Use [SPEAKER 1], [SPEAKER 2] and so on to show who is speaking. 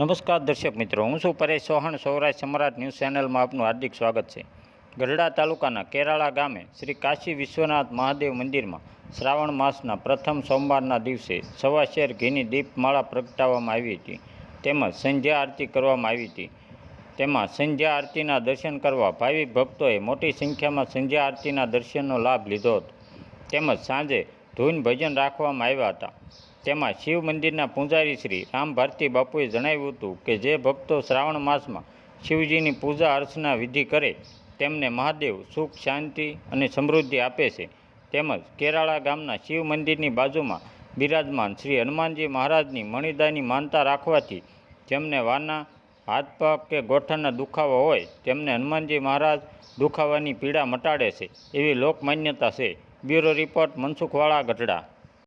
[SPEAKER 1] નમસ્કાર દર્શક મિત્રો, હું છું પરેશ ચૌહાણ સૌરાષ્ટ્ર સમ્રાટ ન્યૂઝ ચેનલમાં આપનું હાર્દિક સ્વાગત છે. ગઢડા તાલુકાના કેરાળા ગામે શ્રી કાશી વિશ્વનાથ મહાદેવ મંદિરમાં શ્રાવણ માસના પ્રથમ સોમવારના દિવસે સવા શેર ઘીની દીપમાળા પ્રગટાવવામાં આવી હતી. તેમજ સંધ્યા આરતી કરવામાં આવી હતી. તેમાં સંધ્યા આરતીના દર્શન કરવા ભાવિક ભક્તોએ મોટી સંખ્યામાં સંધ્યા આરતીના દર્શનનો લાભ લીધો હતો. તેમજ સાંજે ધૂન ભજન રાખવામાં આવ્યા હતા. તેમાં શિવ મંદિરના પૂજારી શ્રી રામ ભારતી બાપુએ જણાવ્યું હતું કે જે ભક્તો શ્રાવણ માસમાં શિવજીની પૂજા અર્ચના વિધિ કરે તેમને મહાદેવ સુખ, શાંતિ અને સમૃદ્ધિ આપે છે. તેમજ કેરાળા ગામના શિવ મંદિરની બાજુમાં બિરાજમાન શ્રી હનુમાનજી મહારાજની મણિદાની માનતા રાખવાથી જેમને વાના હાથ પગ કે ગોઠણના દુખાવા હોય, તેમને હનુમાનજી મહારાજ દુખાવાની પીડા મટાડે છે એવી લોકમાન્યતા છે. Bureau report Mansukhwala Gadhada.